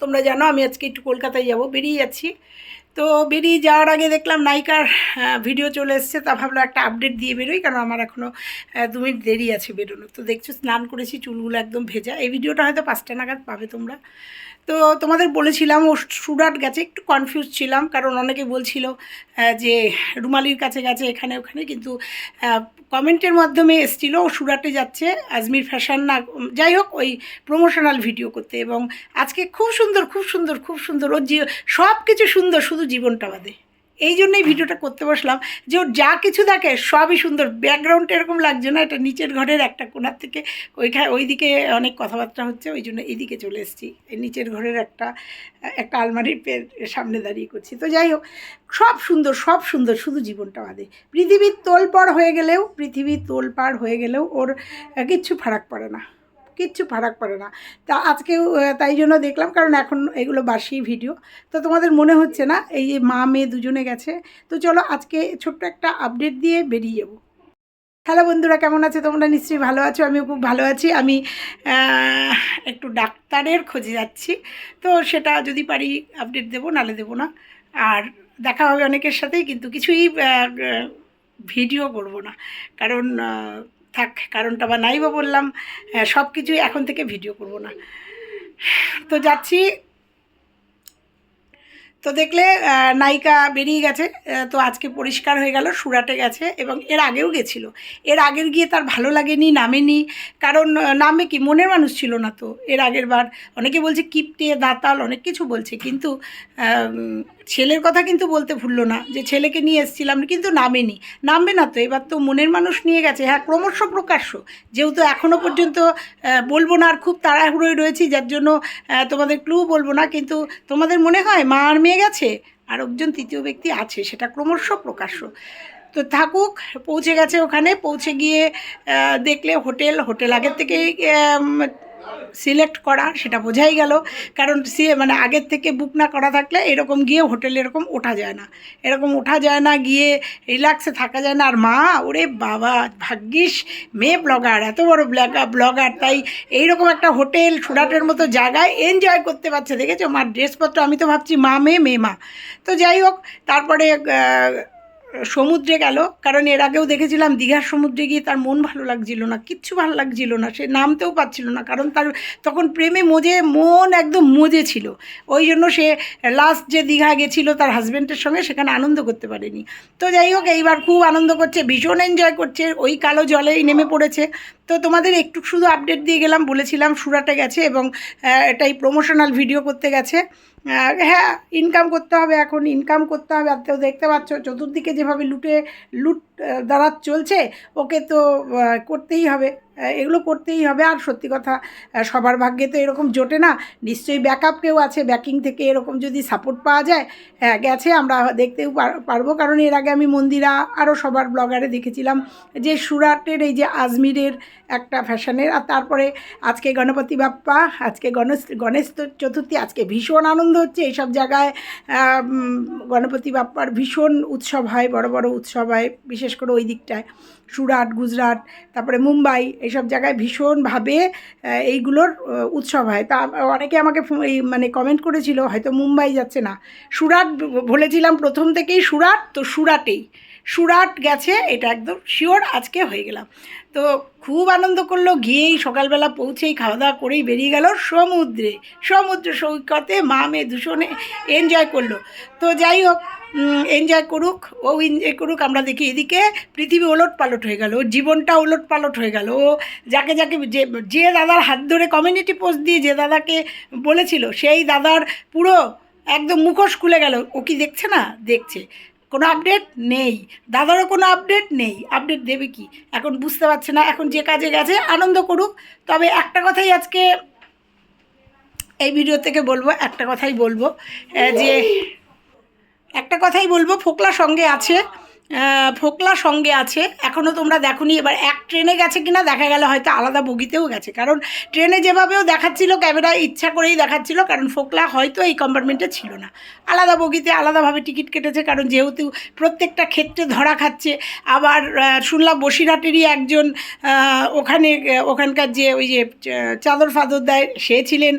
তোমরা জানো, আমি আজকে একটু কলকাতায় যাব, বেরিয়ে যাচ্ছি। তো বেরিয়ে যাওয়ার আগে দেখলাম নায়িকার ভিডিও চলে এসছে, তা ভাবলো একটা আপডেট দিয়ে বেরোই, কারণ আমার এখনও দু মিনিট দেরি আছে বেরোনো তো দেখছ, স্নান করেছি, চুলগুলো একদম ভেজা। এই ভিডিওটা হয়তো পাঁচটা নাগাদ পাবে তোমরা। তো তোমাদের বলেছিলাম, ও সুরাট গেছে, একটু কনফিউজ ছিলাম, কারণ অনেকে বলছিল যে রুমালির কাছে গেছে এখানে ওখানে, কিন্তু কমেন্টের মাধ্যমে এসছিল, ও সুরাটে যাচ্ছে, আজমির ফ্যাশন না, যাই হোক, ওই প্রমোশনাল ভিডিও করতে, এবং আজকে খুব সুন্দর খুব সুন্দর খুব সুন্দর ওর সব কিছু সুন্দর, শুধু জীবনটা বাদে। এই জন্যই ভিডিওটা করতে বসলাম যে ওর যা কিছু থাকে সবই সুন্দর। ব্যাকগ্রাউন্ডটা এরকম লাগছে না, এটা নিচের ঘরের একটা কোনার থেকে ওইখানে ওইদিকে অনেক কথাবার্তা হচ্ছে, ওই জন্য এইদিকে চলে এসেছি। এই নিচের ঘরের একটা একটা আলমারির সামনে দাঁড়িয়ে করছি। তো যাই হোক, সব সুন্দর সব সুন্দর, শুধু জীবনটা বাদে। পৃথিবীর তোলপাড় হয়ে গেলেও পৃথিবীর তোলপাড় হয়ে গেলেও ওর কিচ্ছু ফারাক পড়ে না। কিচ্ছু ফারাক পড়ে না। তা আজকেও তাই জন্য দেখলাম, কারণ এখন এগুলো বাসি ভিডিও। তো তোমাদের মনে হচ্ছে না, এই মা, মেয়ে দুজনে গেছে। তো চলো আজকে ছোট্ট একটা আপডেট দিয়ে বেরিয়ে যাব। হ্যালো বন্ধুরা, কেমন আছে তোমরা? নিশ্চয়ই ভালো আছো, আমিও খুব ভালো আছি। আমি একটু ডাক্তারের খোঁজে যাচ্ছি। তো সেটা যদি পারি আপডেট দেবো নালে দেবো না। আর দেখা হবে অনেকের সাথেই, কিন্তু কিছুই ভিডিও করব না। কারণ থাক, কারণটা বা নাই বা বললাম সব কিছুই এখন থেকে ভিডিও করব না। তো যাচ্ছি। তো দেখলে নায়িকা বেরিয়ে গেছে তো আজকে পরিষ্কার হয়ে গেল, সুরাটে গেছে এবং এর আগেও গেছিল। এর আগের গিয়ে তার ভালো লাগেনি, নামেনি, কারণ নামে কি মনের মানুষ ছিল না তো। এর আগের বার অনেকে বলছে কিপটে, দাতাল, অনেক কিছু বলছে, কিন্তু ছেলের কথা কিন্তু বলতে ভুললো না যে ছেলেকে নিয়ে এসেছিলাম, কিন্তু নামেনি। নামবে না তো, এবার তো মনের মানুষ নিয়ে গেছে। হ্যাঁ ক্রমশ প্রকাশ্য। যেহেতু এখনও পর্যন্ত বলব না আর খুব তাড়াহুড়োই রয়েছি, যার জন্য তোমাদের ক্লু বলব না, কিন্তু তোমাদের মনে হয় মা আর মেয়ে গেছে? আর একজন তৃতীয় ব্যক্তি আছে, সেটা ক্রমশ প্রকাশ্য। তো থাকুক, পৌঁছে গেছে ওখানে, পৌঁছে গিয়ে দেখলে হোটেল হোটেল আগের থেকেই সিলেক্ট করা, সেটা বোঝাই গেল। কারণ সে মানে আগের থেকে বুক না করা থাকলে এরকম গিয়ে হোটেলে এরকম ওঠা যায় না। এরকম ওঠা যায় না, গিয়ে রিল্যাক্সে থাকা যায় না। আর মা, ওরে বাবা, ভাগ্যিস, মেয়ে ব্লগার এত বড় ব্লগার তাই এইরকম একটা হোটেল, সুরাটের মতো জায়গায় এনজয় করতে পারছে। দেখেছ? মার ড্রেসপত্র আমি তো ভাবছি মা মেয়ে মেয়ে মা। তো যাই হোক, তারপরে সমুদ্রে গেল কারণ এর আগেও দেখেছিলাম দীঘার সমুদ্রে গিয়ে তার মন ভালো লাগছিল না কিচ্ছু ভালো লাগছিল না সে নামতেও পারছিল না কারণ তার তখন প্রেমে মজে মন একদম মজে ছিল। ওই জন্য সে লাস্ট যে দীঘা গেছিল তার হাজব্যান্ডের সঙ্গে সেখানে আনন্দ করতে পারেনি। তো যাই হোক এইবার খুব আনন্দ করছে ভীষণ এনজয় করছে ওই কালো জলেই নেমে পড়েছে। তো তোমাদের একটু শুধু আপডেট দিয়ে গেলাম বলেছিলাম সুরাটে গেছে এবং এটাই প্রমোশনাল ভিডিও করতে গেছে। হ্যাঁ ইনকাম করতে হবে এখন ইনকাম করতে হবে। আর তো দেখতে পাচ্ছ, চতুর্দিকে যেভাবে লুটে, লুট দ্বারা চলছে, ওকে তো করতেই হবে। এগুলো করতেই হবে। আর সত্যি কথা সবার ভাগ্যে তো এরকম জোটে না। নিশ্চয়ই ব্যাকআপ কেউ আছে ব্যাকিং থেকে এরকম যদি সাপোর্ট পাওয়া যায় হ্যাঁ গেছে, আমরা দেখতেও পার- পারব। কারণ এর আগে আমি মন্দিরা আরও সবার ব্লগারে দেখেছিলাম যে সুরাটের এই যে আজমিরের একটা ফ্যাশনের আর তারপরে আজকে গণপতি বাপ্পা, আজকে গণেশ গণেশ চতুর্থী, আজকে ভীষণ আনন্দ হচ্ছে। এইসব জায়গায় গণপতি বাপ্পার ভীষণ উৎসব হয়, বড় বড় উৎসব হয়, বিশেষ করে ওই দিকটায়। সুরাট, গুজরাট, তারপরে মুম্বাই এইসব জায়গায় ভীষণভাবে এইগুলোর উৎসব হয়। তা অনেকে আমাকে এই মানে কমেন্ট করেছিল, হয়তো মুম্বাই যাচ্ছে না। সুরাট বলেছিলাম প্রথম থেকেই সুরাট, তো সুরাটেই। সুরাট গেছে, এটা একদম শিওর আজকে হয়ে গেলাম। তো খুব আনন্দ করল, গিয়েই সকালবেলা পৌঁছেই খাওয়া দাওয়া করেই বেরিয়ে গেল সমুদ্রে। সমুদ্র সৈকতে মা মেয়ে দূষণে এনজয় করল। তো যাই হোক এনজয় করুক, ও এনজয় করুক, আমরা দেখি এদিকে পৃথিবী ওলট পালট হয়ে গেল জীবনটা ওলট পালট হয়ে গেল। ও যাকে যাকে যে যে দাদার হাত ধরে কমিউনিটি পোস্ট দিয়ে যে দাদাকে বলেছিল, সেই দাদার পুরো একদম মুখোশ খুলে গেল। ও কি দেখছে না? দেখছে। কোনো আপডেট নেই। দাদারও কোনো আপডেট নেই। আপডেট দেবে কি? এখন বুঝতে পারছে না। এখন যে কাজে গেছে, আনন্দ করুক। তবে একটা কথাই আজকে এই ভিডিও থেকে বলব, একটা কথাই বলব যে একটা কথাই বলব, ফোকলা সঙ্গে আছে। ফোকলা সঙ্গে আছে। এখনও তোমরা দেখোনি, এবার এক ট্রেনে গেছে কিনা দেখা গেল হয়তো আলাদা বগিতেও গেছে। কারণ ট্রেনে যেভাবেও দেখাচ্ছিল, ক্যামেরা ইচ্ছা করেই দেখাচ্ছিল, কারণ ফোকলা হয়তো এই কম্পার্টমেন্টে ছিল না। আলাদা বগিতে আলাদাভাবে টিকিট কেটেছে, কারণ যেহেতু প্রত্যেকটা ক্ষেত্রে ধরা খাচ্ছে। আবার শুনলাম বসিরহাটেরই একজন ওখানে ওখানকার যে ওই যে চাদর ফাদর দেয়, সে ছিলেন।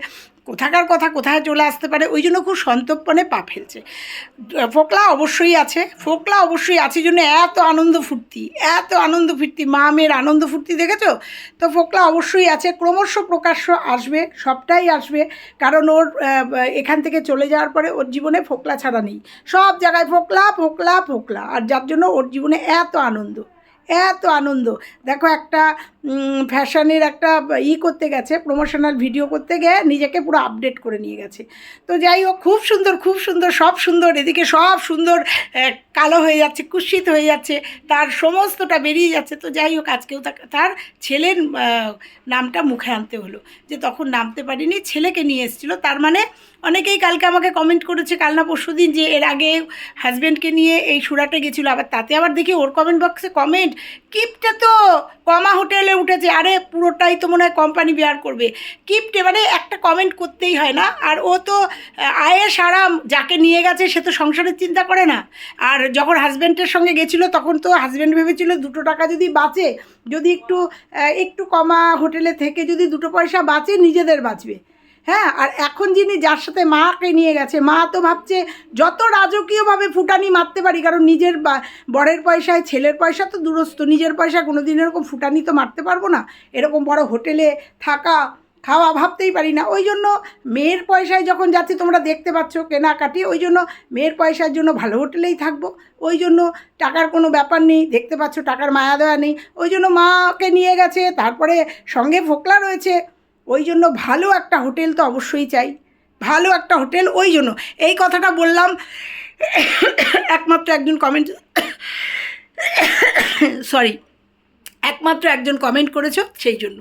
কোথাকার কথা কোথায় চলে আসতে পারে, ওই জন্য খুব সন্তর্পণে পা ফেলছে। ফোকলা অবশ্যই আছে, ফোকলা অবশ্যই আছে জন্য এত আনন্দ ফুর্তি, এত আনন্দ ফুর্তি, মা মেয়ের আনন্দ ফুর্তি দেখেছ? তো ফোকলা অবশ্যই আছে, ক্রমশ প্রকাশ্য আসবে, সবটাই আসবে, কারণ ওর এখান থেকে চলে যাওয়ার পরে ওর জীবনে ফোকলা ছাড়া নেই। সব জায়গায় ফোকলা ফোকলা ফোকলা, আর যার জন্য ওর জীবনে এত আনন্দ। এত আনন্দ। দেখো একটা ফ্যাশনের একটা ই করতে গেছে প্রমোশনাল ভিডিও করতে গিয়ে নিজেকে পুরো আপডেট করে নিয়ে গেছে। তো যাই হোক, খুব সুন্দর খুব সুন্দর, সব সুন্দর, এদিকে সব সুন্দর কালো হয়ে যাচ্ছে, কুৎসিত হয়ে যাচ্ছে, তার সমস্তটা বেরিয়ে যাচ্ছে। তো যাই হোক, আজকেও তার ছেলের নামটা মুখে আনতে হলো, যে তখন নামতে পারিনি, ছেলেকে নিয়ে এসেছিল। তার মানে অনেকেই কালকে আমাকে কমেন্ট করেছে, কাল না পরশু দিন, যে এর আগে হাজব্যান্ডকে নিয়ে এই সুরাটে গেছিল, আবার তাতে আবার দেখি ওর কমেন্ট বক্সে কমেন্ট কিপটা তো কমা হোটেলে উঠেছে আরে পুরোটাই তো মনে হয় কোম্পানি বেয়ার করবে। কিপটে মানে একটা কমেন্ট করতেই হয় না আর ও তো আহ, আয়েস আরাম যাকে নিয়ে গেছে সে তো সংসারের চিন্তা করে না। আর যখন হাজব্যান্ডের সঙ্গে গেছিল তখন তো হাজব্যান্ড ভেবেছিল দুটো টাকা যদি বাঁচে যদি একটু একটু কমা হোটেলে থেকে যদি দুটো পয়সা বাঁচে নিজেদের বাঁচবে। হ্যাঁ আর এখন যিনি যার সাথে মাকে নিয়ে গেছে, মা তো ভাবছে যত রাজকীয়ভাবে ফুটানি মারতে পারি, কারণ নিজের বরের পয়সায়, ছেলের পয়সা তো দূরস্থ, নিজের পয়সা কোনো দিন এরকম ফুটানি তো মারতে পারব না। এরকম বড় হোটেলে থাকা, খাওয়া ভাবতেই পারি না। ওই জন্য মেয়ের পয়সায় যখন যাচ্ছি, তোমরা দেখতে পাচ্ছ কেনাকাটি, ওই জন্য মেয়ের পয়সার জন্য ভালো হোটেলেই থাকব। ওই জন্য টাকার কোনো ব্যাপার নেই, দেখতে পাচ্ছ টাকার মায়া দেওয়া নেই। ওই জন্য মাকে নিয়ে গেছে, তারপরে সঙ্গে ফোকলা রয়েছে। ওই জন্য ভালো একটা হোটেল তো অবশ্যই চাই। ভালো একটা হোটেল, ওই জন্য। এই কথাটা বললাম, একমাত্র একজন কমেন্ট সরি একমাত্র একজন কমেন্ট করেছ সেই জন্য।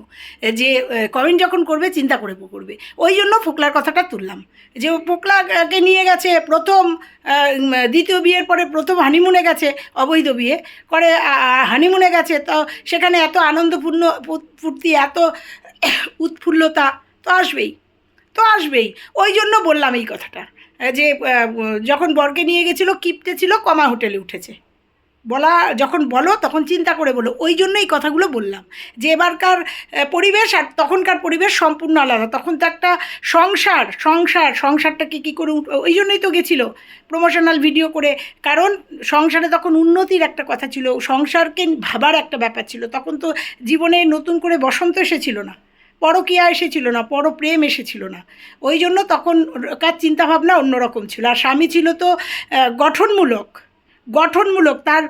যে কমেন্ট যখন করবে, চিন্তা করে করবে। ওই জন্য ফোকলার কথাটা তুললাম। যে ও ফোকলাকে নিয়ে গেছে প্রথম দ্বিতীয় বিয়ের পরে প্রথম হানিমুনে গেছে, অবৈধ বিয়ে। করে হানিমুনে গেছে, তো সেখানে এত আনন্দপূর্ণ ফুর্তি, এত উৎফুল্লতা তো আসবেই তো আসবেই। ওই জন্য বললাম এই কথাটা, যে যখন বরকে নিয়ে গেছিল, কিপটে ছিল, কমা হোটেলে উঠেছে। বলা, যখন বলো, তখন চিন্তা করে বলো। ওই জন্য এই কথাগুলো বললাম। যে, এবারকার পরিবেশ আর তখনকার পরিবেশ সম্পূর্ণ আলাদা। তখন তো একটা সংসার সংসার সংসারটাকে কী করে উঠ- ওই জন্যই তো গেছিল প্রমোশনাল ভিডিও করে। কারণ, সংসারে তখন উন্নতির একটা কথা ছিল। সংসারকে ভাবার একটা ব্যাপার ছিল। তখন তো জীবনে নতুন করে বসন্ত এসেছিল না। পরকিয়া এসেছিল না পর প্রেম এসেছিল না। ওই জন্য তখন কার চিন্তাভাবনা অন্যরকম ছিল। আর স্বামী ছিল তো গঠনমূলক গঠনমূলক। তার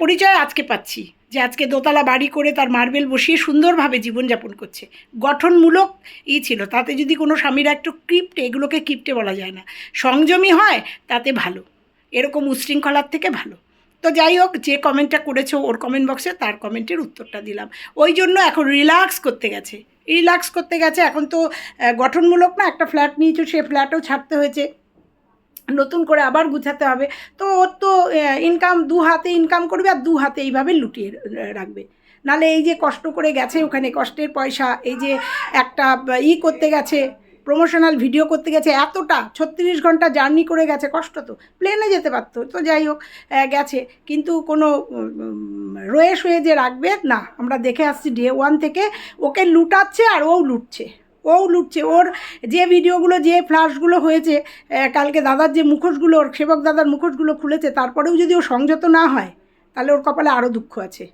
পরিচয় আজকে পাচ্ছি, যে আজকে দোতলা বাড়ি করে তার মার্বেল বসিয়ে সুন্দরভাবে জীবনযাপন করছে। গঠনমূলক ই ছিল, তাতে যদি কোনো স্বামীরা একটু ক্রিপ্টে, এগুলোকে ক্রিপ্টে বলা যায় না। সংযমী হয়, তাতে ভালো। এরকম উশৃঙ্খলার থেকে ভালো। তো যাই হোক, যে কমেন্টটা করেছ ওর কমেন্ট বক্সে তার কমেন্টের উত্তরটা দিলাম। ওই জন্য এখন রিল্যাক্স করতে গেছে। রিল্যাক্স করতে গেছে। এখন তো গঠনমূলক না একটা ফ্ল্যাট নিয়েছো, সে ফ্ল্যাটও ছাড়তে হয়েছে। নতুন করে আবার গুছাতে হবে। তো ওর তো ইনকাম দু হাতে ইনকাম করবে আর দু হাতে এইভাবে লুটিয়ে রাখবে। নালে এই যে কষ্ট করে গেছে ওখানে, কষ্টের পয়সা, এই যে একটা ই করতে গেছে। প্রমোশনাল ভিডিও করতে গেছে এতটা, ছত্রিশ ঘণ্টা জার্নি করে গেছে, কষ্ট তো। প্লেনে যেতে পারতো, তো যাই হোক গেছে। কিন্তু কোনো রয়ে শুয়ে যে রাখবে, না, আমরা দেখে আসছি ডে ওয়ান থেকে, ওকে লুটাচ্ছে আর ও লুটছে। ও লুটছে, ওর যে ভিডিওগুলো যে ফ্লাশগুলো হয়েছে কালকে দাদার যে মুখোশগুলো, ওর সেবক দাদার মুখোশগুলো খুলেছে, তারপরেও যদি ও সংযত না হয়, তাহলে ওর কপালে আরও দুঃখ আছে।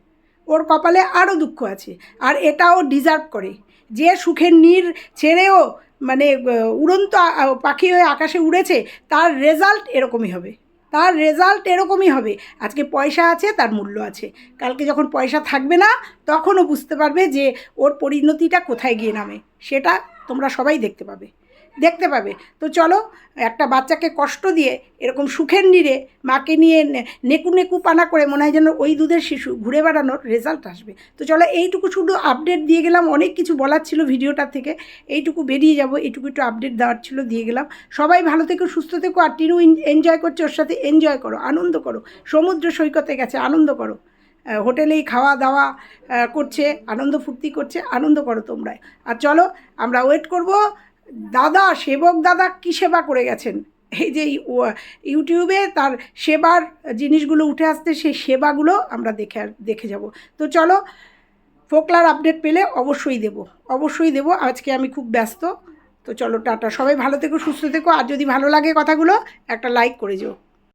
ওর কপালে আরও দুঃখ আছে। আর এটা ও ডিজার্ভ করে। যে সুখের নীর ছেড়েও মানে উড়ন্ত পাখি হয়ে আকাশে উড়েছে, তার রেজাল্ট এরকমই হবে। তার রেজাল্ট এরকমই হবে। আজকে পয়সা আছে, তার মূল্য আছে। কালকে যখন পয়সা থাকবে না, তখনও বুঝতে পারবে যে ওর পরিণতিটা কোথায় গিয়ে নামে। সেটা তোমরা সবাই দেখতে পাবে। দেখতে পাবে। তো চলো, একটা বাচ্চাকে কষ্ট দিয়ে, এরকম সুখের নিরে মাকে নিয়ে নেকু নেকু পানা করে মনে হয় যেন ওই দুধের শিশু ঘুরে বেড়ানোর রেজাল্ট আসবে। তো চলো, এইটুকু শুধু আপডেট দিয়ে গেলাম, অনেক কিছু বলার ছিল ভিডিওটার থেকে। এইটুকু বেরিয়ে যাব, এইটুকু একটু আপডেট দেওয়ার ছিল, দিয়ে গেলাম। সবাই ভালো থেকো, সুস্থ থেকো, আর টিনু এনজয় করছে, ওর সাথে এনজয় করো, আনন্দ করো। সমুদ্র সৈকতে গেছে, আনন্দ করো। হোটেলেই খাওয়া দাওয়া করছে, আনন্দ ফুর্তি করছে, আনন্দ করো তোমরা আর চলো, আমরা ওয়েট করব দাদা, সেবক দাদা কি সেবা করে গেছেন? এই যে ইউ- ইউটিউবে তার সেবার জিনিসগুলো উঠে আসতে সেই সেবাগুলো আমরা দেখে দেখে যাব। তো চলো, ফোকলার আপডেট পেলে অবশ্যই দেব অবশ্যই দেব। আজকে আমি খুব ব্যস্ত। তো চলো, টাটা। সবাই ভালো থেকো, সুস্থ থেকো। আর যদি ভালো লাগে কথাগুলো, একটা লাইক করে যেও।